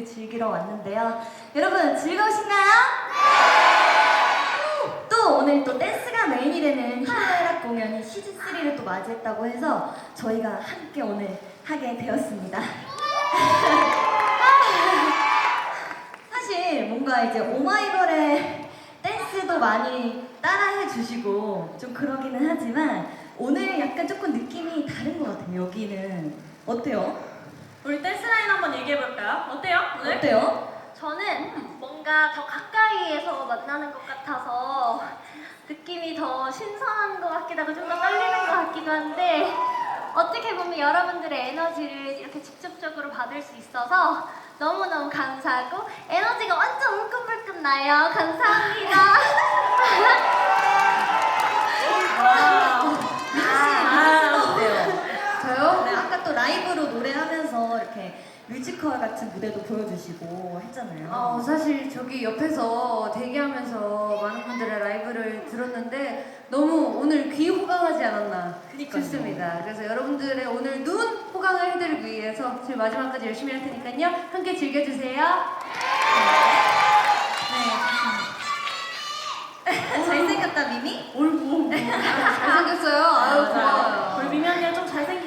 즐기러 왔는데요. 여러분 즐거우신가요? 또 오늘 또 댄스가 메인이 되는 희노애락 공연이 시즌 3를 또 맞이했다고 해서 저희가 함께 오늘 하게 되었습니다. 사실 뭔가 이제 오마이걸의 댄스도 많이 따라해 주시고 좀 그러기는 하지만 오늘 약간 조금 느낌이 다른 것 같아요. 여기는 어때요? 우리 댄스 라인 한번 얘기해 볼까요? 어때요? 오늘? 어때요? 저는 뭔가 더 가까이에서 만나는 것 같아서 느낌이 더 신선한 것 같기도 하고 좀 더 떨리는 것 같기도 한데 어떻게 보면 여러분들의 에너지를 이렇게 직접적으로 받을 수 있어서 너무너무 감사하고 에너지가 완전 울끈불끈 나요. 감사합니다. 와우. 아, 어때요? 저요? 네, 아까 또 라이브로 이렇게 뮤지컬 같은 무대도 보여주시고 했잖아요. 어, 사실 저기 옆에서 대기하면서 많은 분들의 라이브를 들었는데 너무 오늘 귀 호강하지 않았나 그니까요. 싶습니다. 그래서 여러분들의 오늘 눈 호강을 해드리기 위해서 지금 마지막까지 열심히 할 테니까요. 함께 즐겨주세요. 네, 잘생겼다 미미? 올고 잘생겼어요. 아유 고마워요. 우리 미미 언니가 좀 했어요.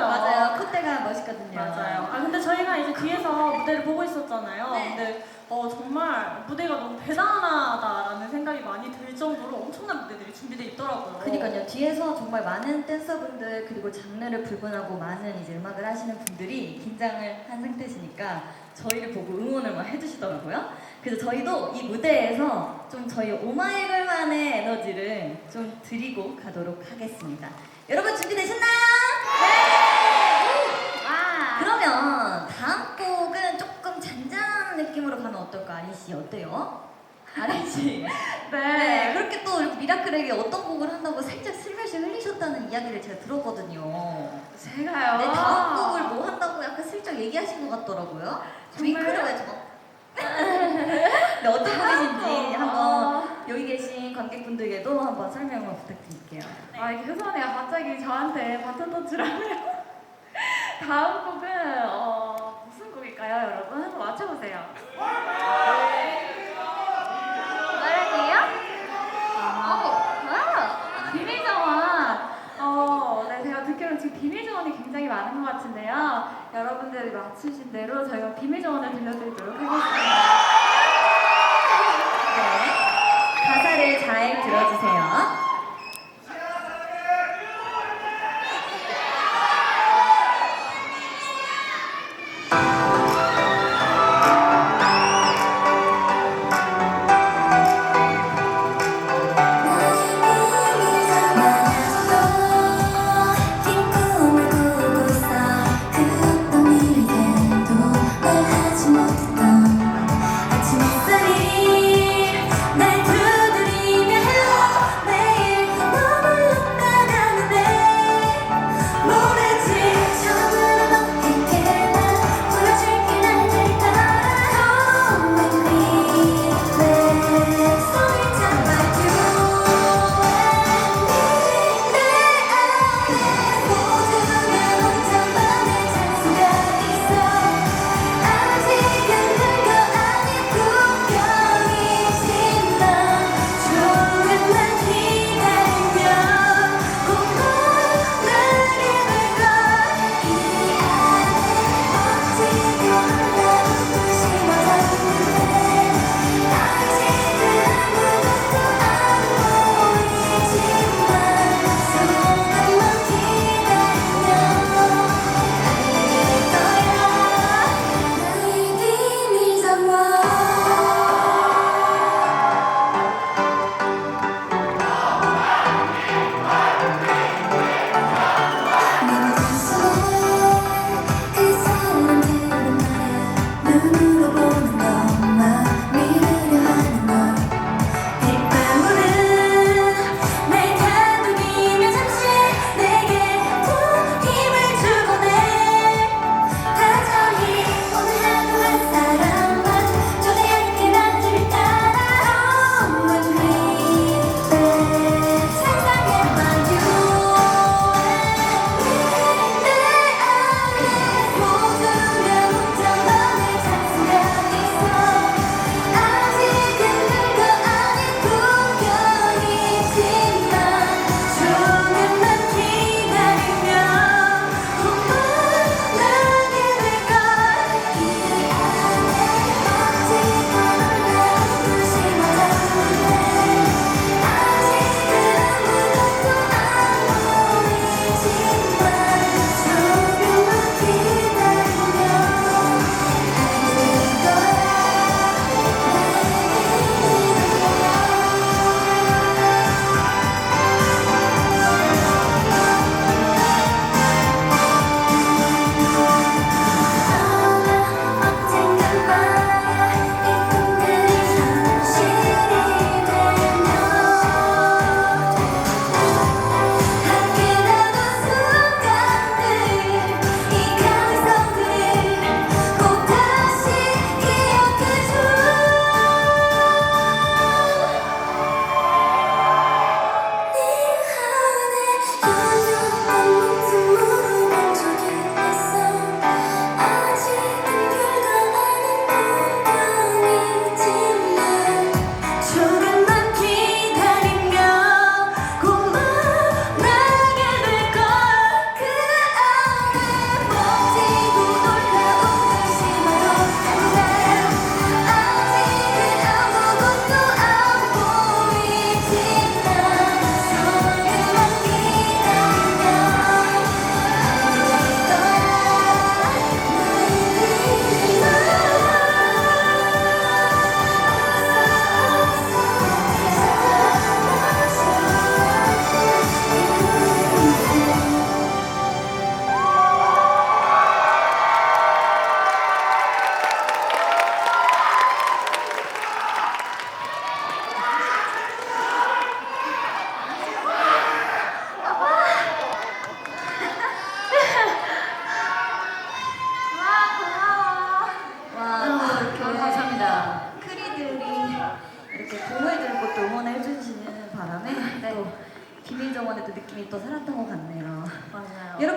맞아요. 콧대가 멋있거든요. 맞아요. 아 근데 저희가 이제 뒤에서 무대를 보고 있었잖아요. 네. 근데 어, 정말 무대가 너무 대단하다라는 생각이 많이 들 정도로 엄청난 무대들이 준비돼 있더라고요. 그니까요. 뒤에서 정말 많은 댄서분들 그리고 장르를 불문하고 많은 이제 음악을 하시는 분들이 긴장을 한 상태시니까 저희를 보고 응원을 막 해주시더라고요. 그래서 저희도 이 무대에서 좀 저희 오마이걸만의 에너지를 좀 드리고 가도록 하겠습니다. 여러분 준비되셨나요? 네! 와. 그러면 다음 곡은 조금 잔잔한 느낌으로 가면 어떨까? 아리 씨 어때요? 아리 씨. 네, 그렇게 또 미라클에게 어떤 곡을 한다고 살짝 슬며시 흘리셨다는 이야기를 제가 들었거든요. 제가요. 네, 다음 곡을 뭐 한다고 약간 슬쩍 얘기하신 것 같더라고요. 정말요? 윙크를 해줘. 네, 어떤 곡이신지 어. 한번 여기 계신 관객분들에게도 한번 설명을 부탁드릴게요. 아 이게 효선이가 갑자기 저한테 바톤 터치를 하네요. 다음 곡은 어, 무슨 곡일까요, 여러분? 한번 맞춰보세요. 말할게요? 비밀 정원. 어, 네, 제가 듣기로는 지금 비밀 정원이 굉장히 많은 것 같은데요. 여러분들이 맞추신 대로 저희가 비밀 정원을 들려드리도록 하겠습니다.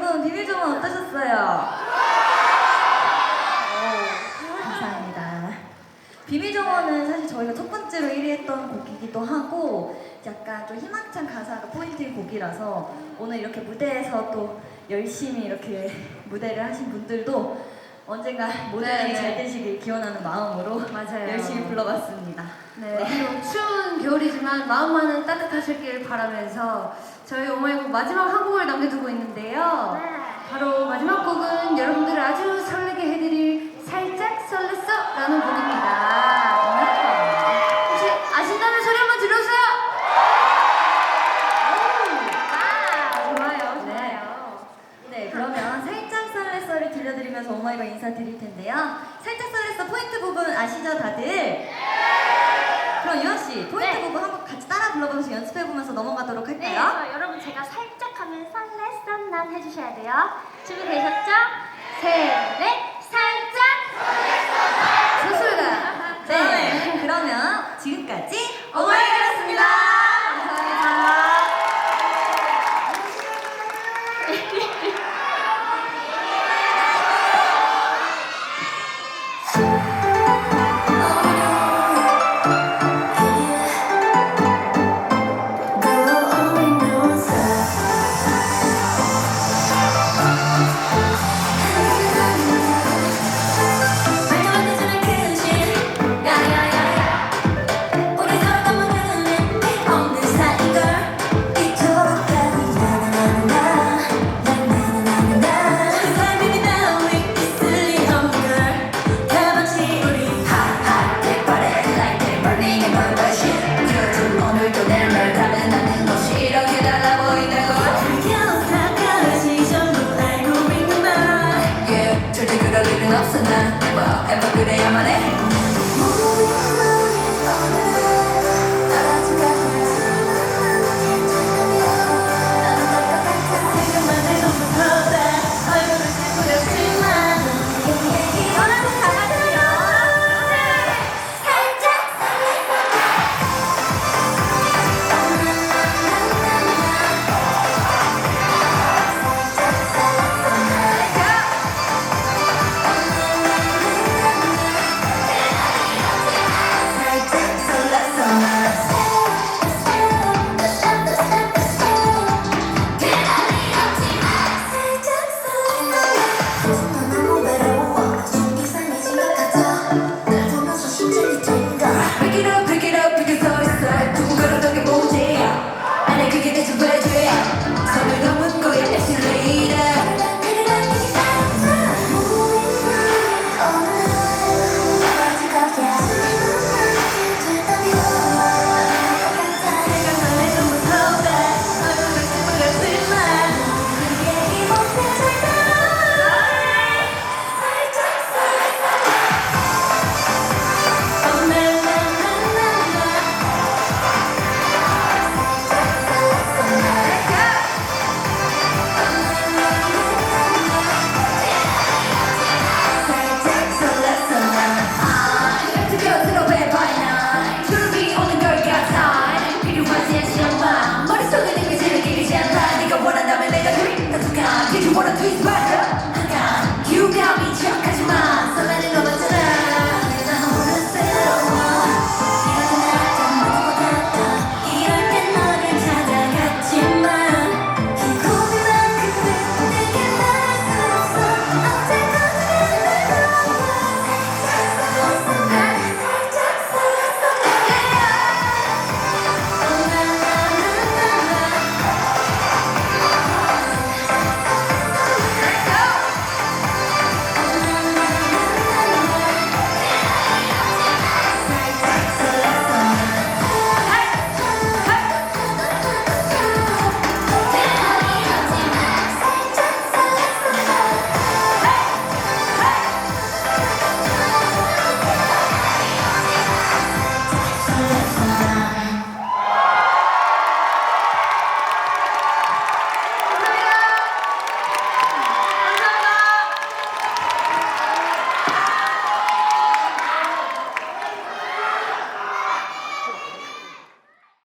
여러분 비밀 정원 어떠셨어요? 오, 감사합니다. 비밀 정원은 사실 저희가 첫 번째로 1위 했던 곡이기도 하고 약간 좀 희망찬 가사가 포인트인 곡이라서 오늘 이렇게 무대에서 또 열심히 이렇게 무대를 하신 분들도 언젠가 모든 네, 일이 네. 잘 되시길 기원하는 마음으로 맞아요. 열심히 불러봤습니다. 네, 비록 추운 겨울이지만 마음만은 따뜻하시길 바라면서 저희 오마이걸 마지막 한 곡을 남겨두고 있는데요. 네. 바로 마지막 곡은 여러분들을 아주 설레게 해드릴 살짝 설렜어 라는 곡입니다. 오마이걸 인사드릴 텐데요. 살짝 설레서 포인트 부분 아시죠, 다들? 그럼 유아 씨, 포인트 네. 부분 한번 같이 따라 불러보면서 연습해보면서 넘어가도록 네, 할까요? 그럼 여러분 제가 살짝 하면 설레 난 해주셔야 돼요. 준비되셨죠? 셋, 넷, 살짝. 좋습니다. 네, 그러면 지금까지 오마이걸이었습니 Pick it up, pick it up, pick it up.